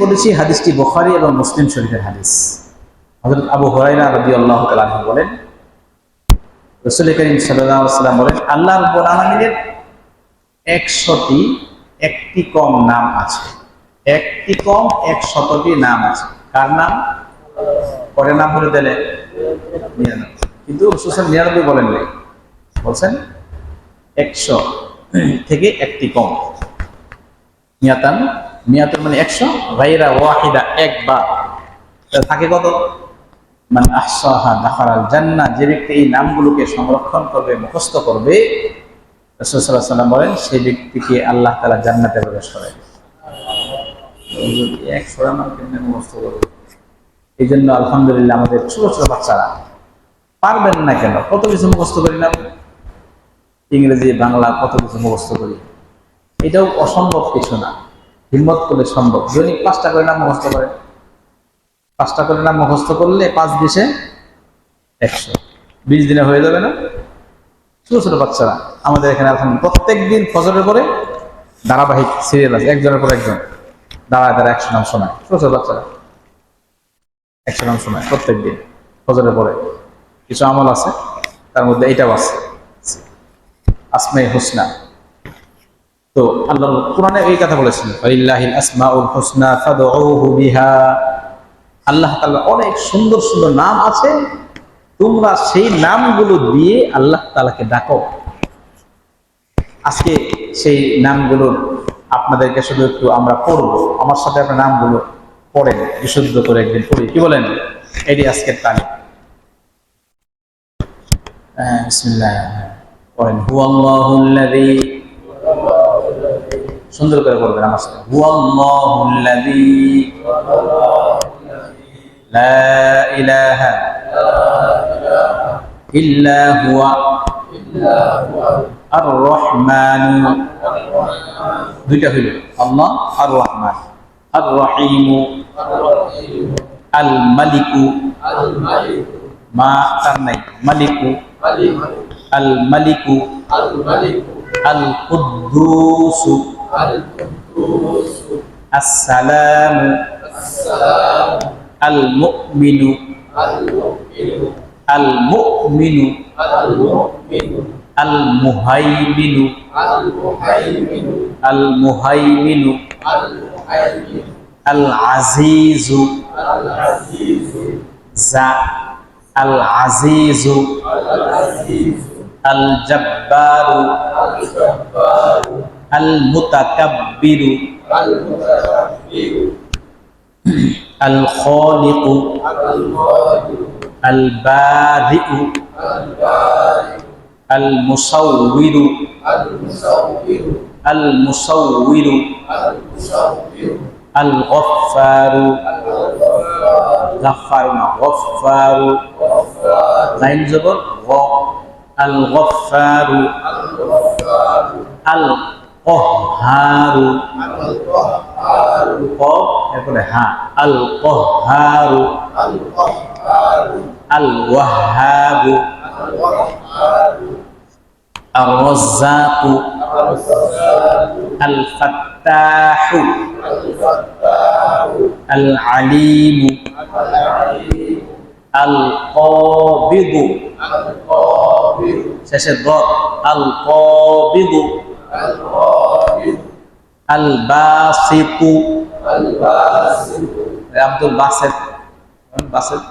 করেছি হাদিসটি বুখারী এবং মুসলিম শরীফের হাদিস। হযরত আবু হুরায়রা রাদিয়াল্লাহু তাআলা আনহু বলেন, রাসূল করিম ওয়াসাল্লাম বলেন, আল্লাহ রাব্বুল আলামিনের 100টি একটি কম নাম আছে। একটি কম 100টি নাম আছে। কার নাম? পরে নাম বলে দিলে কিন্তু রাসূল নিরানব্বই বলেন নাই। বলছেন, একশো থেকে একটি কম। মিয়াতান মিয়াতুর মানে একশো গাইরা ওয়াহিদা এক বা থাকে কত? মানে আহসাহা দাখারাল জান্না, যে ব্যক্তি এই নামগুলোকে সংরক্ষণ করবে, মুখস্থ করবে, রাসূল সাল্লাল্লাহু সাল্লাম বলেন, সেই ব্যক্তিকে আল্লাহ তাআলা জান্নাতে প্রবেশ করে কেমনে মুখস্থ করবে? এই জন্য আলহামদুলিল্লাহ আমাদের ছোট ছোট বাচ্চারা পারবেন না কেন? কত কিছু মুখস্থ করি না ইংরেজি, বাংলা কত কিছু মুখস্থ করি? এটাও অসম্ভব কিছু না। হিম্মত করলে সম্ভব। দৈনিক পাঁচটা করে নাম মুখস্থ করে। পাঁচটা করে নাম মুখস্থ করলে পাঁচ বিশে একশো। বিশ দিনে হয়ে যাবে না। ছোট ছোট বাচ্চারা। আমাদের এখানে এখন প্রত্যেক দিন ফজরের পরে ধারাবাহিক সিরিয়াল আছে। একজনের পর একজন। দাঁড়ায় তারা একশো নাম শোনায়। ছোট ছোট বাচ্চারা। একশো নাম শোনায় প্রত্যেক দিন, ফজরের পরে। কিছু আমল আছে, তার মধ্যে এইটাও আছে। আসমাই হুসনা। তো আল্লাহ কোরআনে এই কথা বলেছেন আল্লাহ অনেক সুন্দর সুন্দর নাম আছে তোমরা সেই নামগুলো দিয়ে আল্লাহ তাআলাকে ডাকো। আজকে সেই নামগুলো আপনাদেরকে শুধু একটু আমরা পড়ব আমার সাথে আপনার নামগুলো পড়েন বিশুদ্ধ করে একদিন পড়ি। কি বলেন? এটি আজকের তালিম হ্যাঁ, বিসমিল্লাহ পড়েন হুয়াল্লাহুল্লাযী সুন্দর করে বলবেন আমার সাথে হুয়াল্লাহুল্লাযী লা ইলাহা ইল্লা হুয়া আর রহমান দুইটা হইল আল্লাহ আর রহমান আর রহিম আল মালিকু মা তার নাই মালিকু আল মালিকু আল কুদ্দুসু السلام. المؤمن. المؤمن. المهيمن. المهيمن. العزيز. ذا العزيز. الجبار. المتكبر. الخالق. البارئ. المصور. المصور. الغفار. غفار غفار. لين زبر. غ. الغفار. الغفار. কহারু কফ হা আল কহারু আল ওয়াহাবু আর রজ্জাকু আল ফাত্তাহু আল আলিমু আল কবিদু শেষে দ আল কবিদু আল বাসিতু আব্দুল বাসেত বাসেত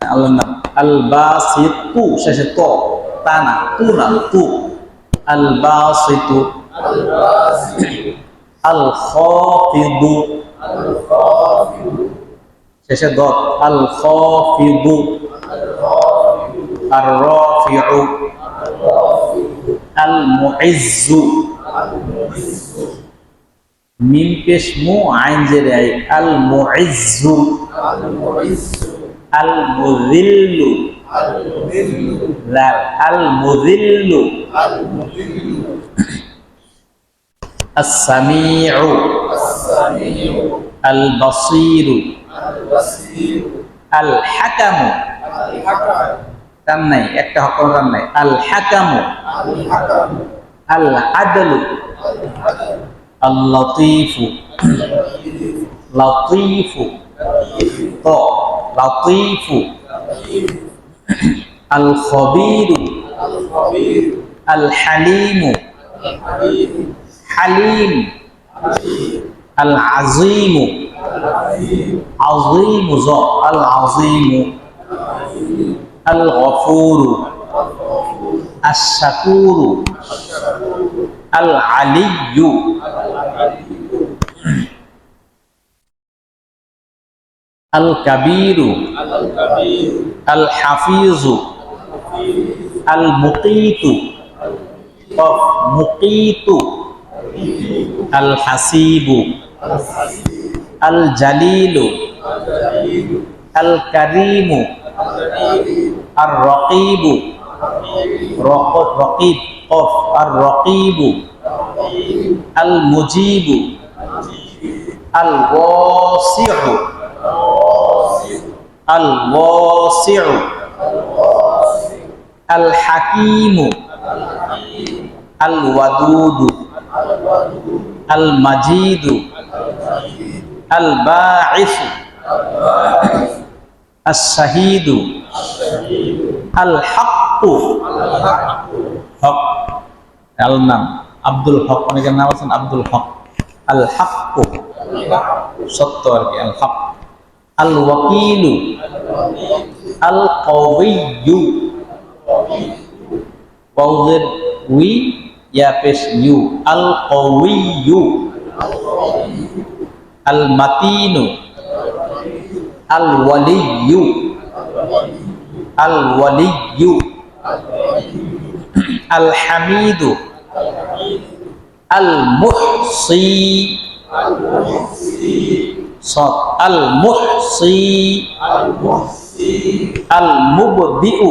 আল্লাহর নাম আল বাসিতু শেষে ত তা না তু না তু আল বাসিতু আল খাফিদু শেষে দ আল খাফিদু আর রাফিউ আল মুইজ্জু মিম পেশ মু আইন জেরে আই আল মুইজ্জু আল মুযিল্লু লাল আল মুযিল্লু السميع البصير الحكم তার নাই একটা হকম তার নাই আল হাকামু আল আদলু اللطيف. لطيف. ط لطيف. الخبير. الحليم. حليم. العظيم. عظيم. ذا العظيم. الغفور. الشكور. العلي. আল কাবিরু আল হাফিজু আল মুকিতু মুকিতু আল হাসিবু আল জালিলু আল কারিমু আর রকিবু রকিব কফ আর রকিবু আল মুজিবু আল ওয়াসিহু আল ওয়াসিউ আল হাকিমু আল ওয়াদুদু আল মাজিদু আল বাঈসু আস শাহীদু আল হাক্কু হক। আল নাম আব্দুল হক। অনেকের নাম আছেন আব্দুল হক। আল হাক্কু সত্য আর কি আল হাক্কু আল ওয়াকিলু আল কওয়িয়ু ওয়াউজের উই ইয়া পেশ ইউ আল কওয়িয়ু আল মাতিনু আল ওয়ালিয়ু আল ওয়ালিয়ু আল হামিদু আল মুহসি সৎ আল মুহসি আল মুবদিউ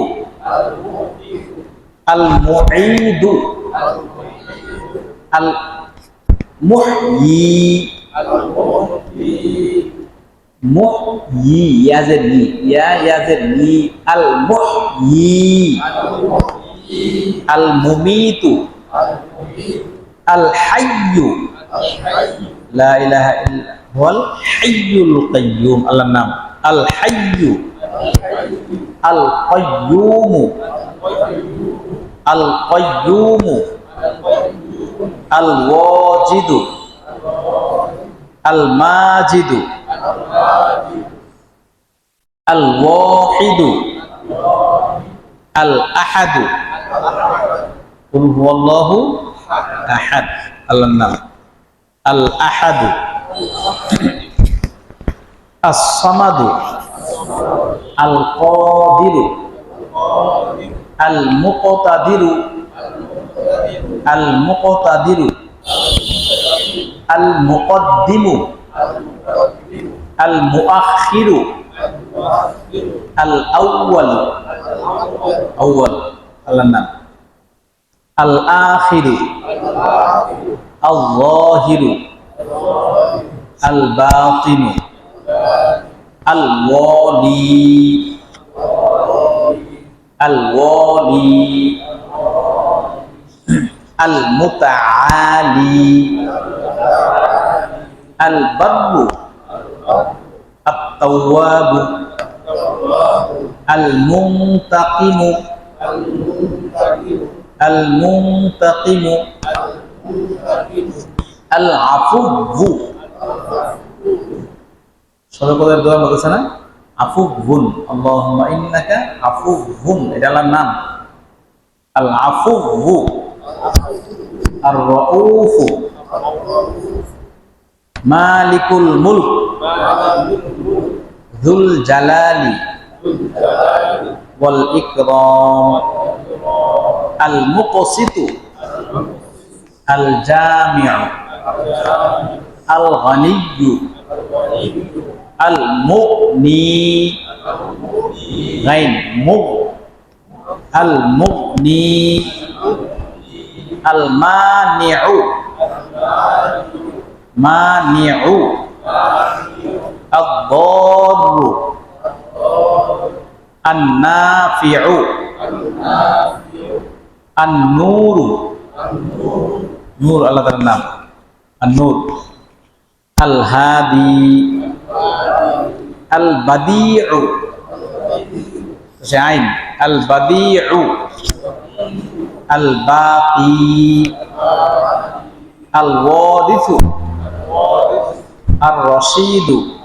আল মুঈদু আল মুহয়ি মুহয়ি ইয়াজের ই ইয়া ইয়াজের ই আল মুহয়ি আল মুমিতু আল হাইয়ু صاد المحصي المبدئ المعيد المحيي محيي يا زري يا يا زري المحيي المميت الحي لا إله إلا هو الحي القيوم الله نعم الحي القيوم القيوم الواجد الماجد الواحد الأحد قل هو الله أحد الله نعم الأحد الصمد القادر المقتدر المقتدر المقدم المؤخر الأول أول الله الآخر الظاهر الباطن الوالي الوالي المتعالي البر التواب المنتقم المنتقم আল আফু সদকদের দোয়া বলেছে না? আফু ভুন আল্লাহুম্মা ইন্নাকা আফু ভুন এটা আল্লাহর নাম। আল আফু ভু আর রাউফু মালিকুল মুলক। যুল জালালি ওয়াল ইকরাম আল মুকসিতু আল জামিউ আল গনিয়্যু আল মুগনি গাইন মুগ আল মুগনি আল মানিউ মানিউ الضار النافع النور নূর আল্লাহ তাআলার আইন আল বাদিউ আল বাকি আল ওয়ারিথু আর রশিদু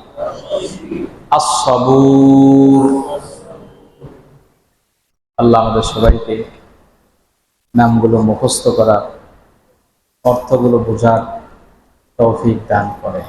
আল্লাহ আমাদের সবাইকে নামগুলো মুখস্থ করার অর্থগুলো বোঝার তৌফিক দান করে।